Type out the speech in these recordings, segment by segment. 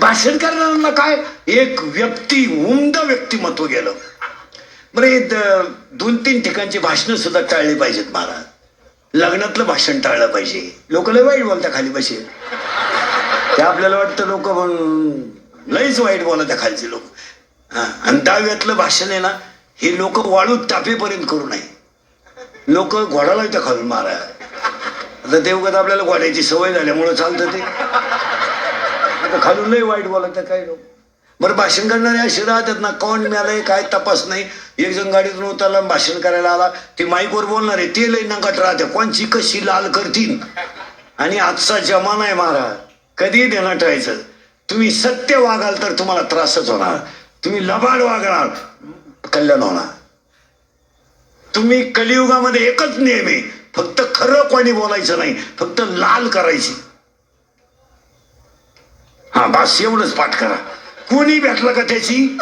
भाषण करणाऱ्यांना काय? एक व्यक्ती उमद व्यक्तिमत्व गेलं. बरं हे द- दोन तीन ठिकाणची भाषणं सुद्धा टाळली पाहिजेत महाराज. लग्नातलं भाषण टाळलं पाहिजे. लोक लय वाईट बोलता खाली बसेल ते आपल्याला वाटतं लोक लईच वाईट बोलता खालचे लोक. हां आणि दहाव्यातलं भाषण आहे ना हे लोक वाळू तापेपर्यंत करू नये. लोक घोडाला येतं खालून महाराज. आता देवगत आपल्याला घोड्याची सवय झाल्यामुळं चालतं ते. आता खालून लय वाईट बोलत काही लोक. बरं भाषण करणारे असे राहतात ना कोण मिळालंय काय तपास नाही. एक जण गाडीतून उतरला भाषण करायला आला ते माईकवर बोलणार आहे ते लय नंगाट राहते. कोणची कशी लाल करतील? आणि आजचा जमाना आहे महाराज कधी देणार ठेवायचं तुम्ही सत्य वागाल तर तुम्हाला त्रासच होणार. तुम्ही लबाड वागणार कल्याण होणार. तुम्ही कलियुगामध्ये एकच नियम आहे फक्त खरं कोणी बोलायचं नाही फक्त लाल करायची. हा बस एवढंच पाठ करा. कोणी भेटलं का त्याची?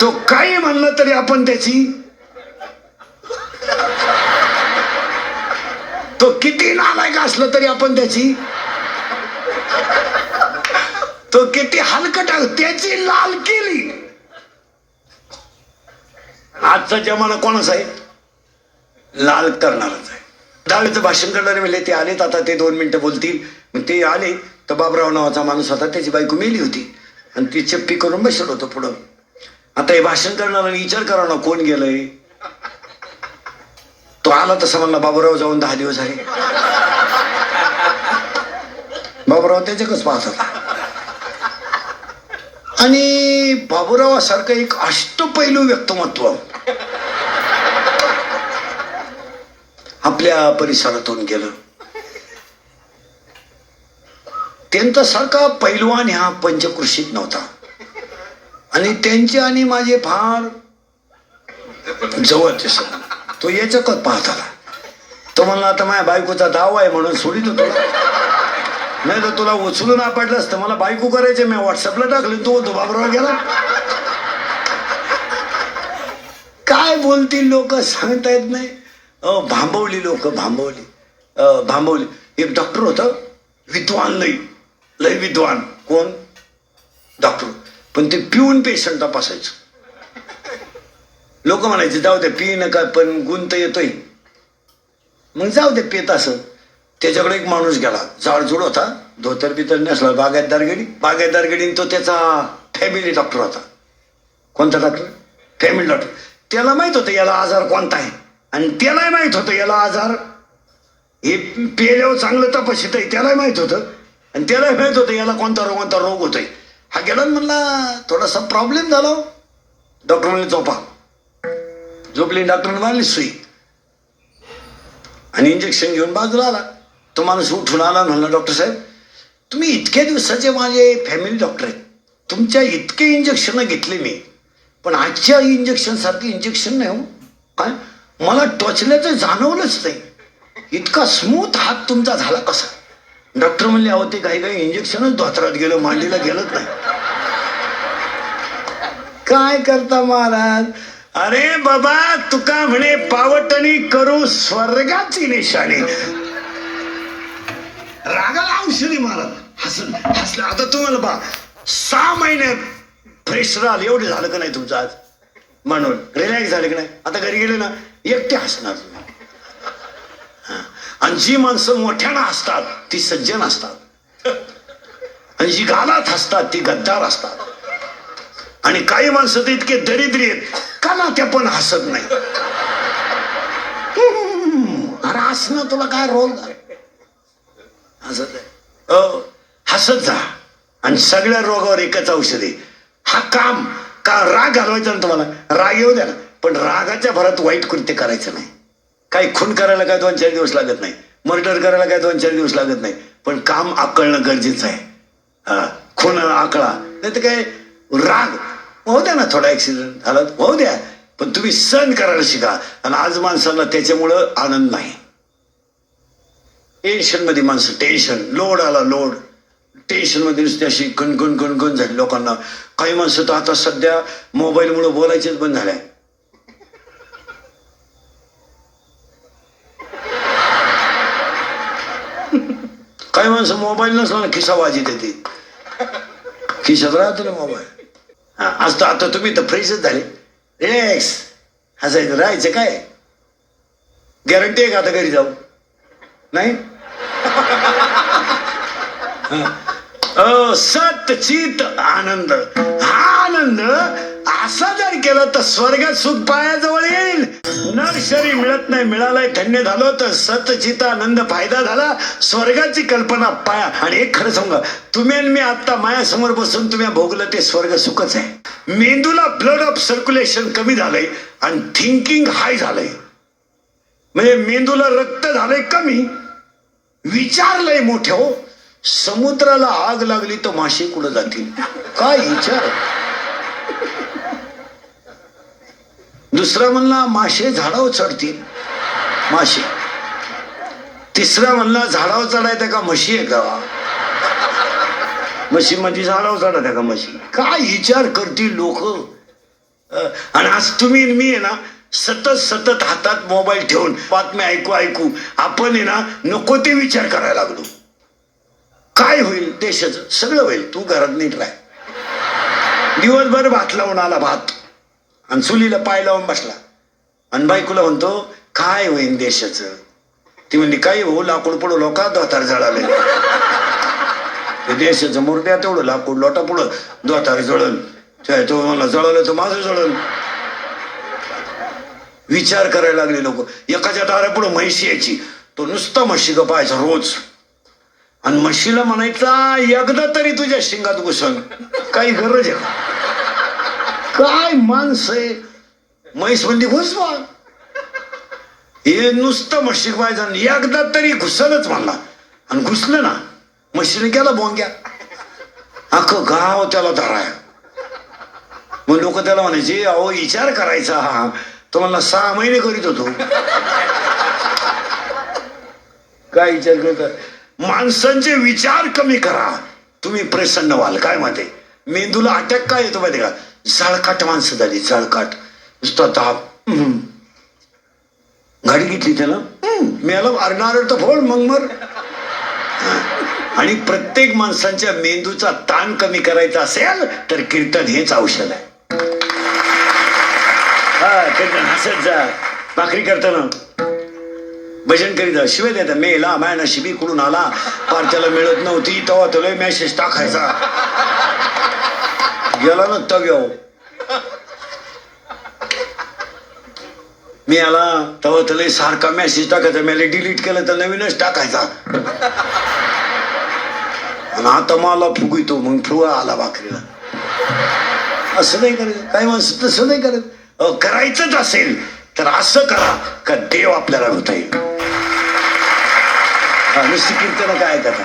तो काही म्हणलं तरी आपण त्याची. तो किती नालायक असलं तरी आपण त्याची. तो किती हलकट त्याची लाल केली. आजचा जमाना कोणाचा आहे? लाल करणारच आहे. दहावीचं भाषण करणारे म्हणले ते आलेत आता ते दोन मिनटं बोलतील. मग ते आले तर बाबराव नावाचा माणूस होता त्याची बायको मेली होती. आणि ती चप्पी करून बसलो होतं पुढं. आता हे भाषण करणारा विचार करा ना कोण गेलंय? तो आला तसा म्हणला बाबूराव जाऊन दहा दिवस झाले बाबूराव त्याच्याकच पाहत होता. आणि बाबूरावासारखं एक अष्टपैलू व्यक्तिमत्व. आपल्या परिसरातून गेलं. त्यांच्यासारखा पैलवान ह्या पंचकृषीत नव्हता. आणि त्यांचे आणि माझे फार जवळचे सर तो याच्याकच पाहत आला. तो म्हणला आता माझ्या बायकोचा दाव आहे म्हणून सोडित होतो नाही तर तुला उचलून आपडलं असतं मला बायको करायचे. मी व्हॉट्सअपला टाकले तो होतो बाबराव गेला. काय बोलतील लोक सांगता येत नाही. भांबवली लोक भांबवली. भांबवली. एक डॉक्टर होतं विद्वान लई लय विद्वान. कोण? डॉक्टर पण ते पिऊन पेशंट तपासायचं. लोक म्हणायचे जाऊ दे पी नका पण गुंत येतोय. मग जाऊ दे पेत असं. त्याच्याकडे एक माणूस गेला. जाडजूड होता. धोतर बितर नसला बागायतदार गेली बागायतदार गेली तो त्याचा फॅमिली डॉक्टर होता. कोणता डॉक्टर फॅमिली डॉक्टर त्याला माहीत होतं याला आजार कोणता आहे? आणि त्यालाही माहीत होतं याला आजार. हे पेल्यावर चांगलं तपासित आहे त्यालाही माहीत होतं. आणि त्यालाही माहीत होतं याला कोणता रोग कोणता रोग होतोय. हा गेला म्हणला थोडासा प्रॉब्लेम झाला हो. डॉक्टर म्हणले झोपा. झोपली डॉक्टरने मारली सुई. आणि इंजेक्शन घेऊन बाजूला आला. तो माणूस उठून आला म्हणला डॉक्टर साहेब तुम्ही इतक्या दिवसाचे माझे फॅमिली डॉक्टर आहेत. तुमच्या इतके इंजेक्शन घेतले मी. पण आजच्या इंजेक्शनसारखे इंजेक्शन नाही हो. काय? मला टोचल्याचं जाणवलंच नाही. इतका स्मूथ हात तुमचा झाला कसा? डॉक्टर म्हणले अहो ते काही काही इंजेक्शनच धोत्रात गेलं मांडीला गेलंच नाही. काय करता महाराज? अरे बाबा तुका म्हणे पावटणी करू स्वर्गाची निशाणी. रागाला औषधी महाराज. हसन हसलं. आता तुम्हाला बा सहा महिन्यात फ्रेश राहाल एवढे झालं का नाही तुमचं आज? म्हणून. रिलॅक्स झाले की नाही? आता घरी गेले ना एकटे हसणार आणि जी माणसं मोठ्यानं हसतात ती सज्जन असतात आणि जी गालात हसतात ती गद्दार असतात आणि काही माणसं तर इतके दरिद्री आहेत का ना त्या पण हसत नाही अरे हसणं तुला काय रोल हसत आहे हसत जा. आणि सगळ्या रोगावर एकच औषध आहे. हा काम का राग घालवायचा ना तुम्हाला? राग येऊ द्या ना. पण रागाच्या भरात वाईट कृत्य करायचं नाही. काही खून करायला काय दोन चार दिवस लागत नाही. मर्डर करायला काय दोन चार दिवस लागत नाही. पण काम आकळणं गरजेचं आहे. खून आकळा. नाही तर काय राग. होऊ द्या ना थोडा ॲक्सिडेंट झाला होऊ द्या. पण तुम्ही सहन करायला शिका. आणि आज माणसाला त्याच्यामुळं आनंद नाही. टेन्शनमध्ये माणसं टेन्शन लोड आला लोड टेन्शनमध्ये अशी गणगण गणगण झाली लोकांना. काही माणसं तर आता सध्या मोबाईलमुळे बोलायचेच बंद झाल्या काही माणसं मोबाईल नसला ना खिसा वाजी देते खिशात राहतो ना मोबाईल. हा आज तर आता तुम्ही तर फ्रेशच झाले. रिलॅक्स हसायचं राहायचं काय? गॅरंटी आहे का आता घरी जाऊ नाही? सत चित आनंद. हा आनंद असा जर केला तर स्वर्गात सुख पायाजवळ येईल. नर्सरी मिळत नाही मिळालाय धन्य झालो तर सतचित आनंद फायदा झाला. स्वर्गाची कल्पना पाया. आणि एक खरं सांगा तुम्ही आणि मी आता मायासमोर बसून तुम्ही भोगलं ते स्वर्ग सुखच आहे. मेंदूला ब्लड ऑफ सर्क्युलेशन कमी झालंय आणि थिंकिंग हाय झालंय. म्हणजे मेंदूला रक्त झालंय कमी. विचारलंय मोठे हो. समुद्राला आग लागली तर मासे कुठं जातील? काय विचार? दुसरा म्हणला मासे झाडावर चढतील. मासे. तिसरा म्हणला झाडावर चढायचं का म्हशी आहे का? म्हशी म्हणजे झाडावर चढायचं का म्हशी? काय विचार करतील लोक? आणि आज तुम्ही मी आहे ना सतत सतत हातात मोबाईल ठेवून बातम्या ऐकू ऐकू आपण आहे ना नको ते विचार करायला लागलो. काय होईल? देशाचं सगळं होईल. तू घरात नीट राह. दिवसभर भात लावून आला भात. आणि चुलीला पाय लावून बसला. आणि बायकोला म्हणतो काय होईल देशाचं? ती म्हणली काही हो लाकूड पडू लोका दोतार जळाले. देशाचं मूर्त्या तेवढं लाकूड लोटा पुढं दोतार जळल. तो मला जळवलं तर माझं जळल. विचार करायला लागले लोक. एकाच्या दारापुढं म्हैशी यायची. तो नुसता म्हशी पाहायचा रोज. आणि म्हशीला म्हणायचा एकदा तरी तुझ्या शिंगात घुसल. काही गरज आहे काय माणसं आहे? म्हैस म्हणजे घुसवा हे नुसतं म्हशी पाहिजे एकदा तरी घुसलच म्हणला. आणि घुसलं ना म्हशीने केला बोंग्या. अख्खं गाव त्याला धराय. मग लोक त्याला म्हणायचे अहो विचार करायचा हा. तो म्हणला सहा महिने करीत होतो. काय विचार करता? माणसांचे विचार कमी करा. तुम्ही प्रसन्न व्हाल. काय माहिती? मेंदूला अटॅक काय येतो माहिती का? झळकाट माणसं झाली झळकाट नुसता ताप हम्म. गाडी घेतली त्याला? मेला अरणार तर फोड मग मर. आणि प्रत्येक माणसांच्या मेंदूचा ताण कमी करायचा असेल तर कीर्तन हेच औषध आहे. हा कीर्तन हसत जा. भाकरी करताना. भजन करीत शिवे देत मेला मायना शिबी कुठून आला. पार त्याला मिळत नव्हती. तेव्हा तुला मेसेज टाकायचा. गेला ना तव्याव मी आला तेव्हा तुला सारखा मेसेज टाकायचा. मला डिलीट केलं तर नवीनच टाकायचा. आणि आता मला फुगितो. मग फुगा आला भाकरीला. असं नाही करत. काय माणसं तसं नाही करत. करायचंच असेल तर असं करा का देव आपल्याला होता येईल. हा, नुसती कीर्तन काय कथा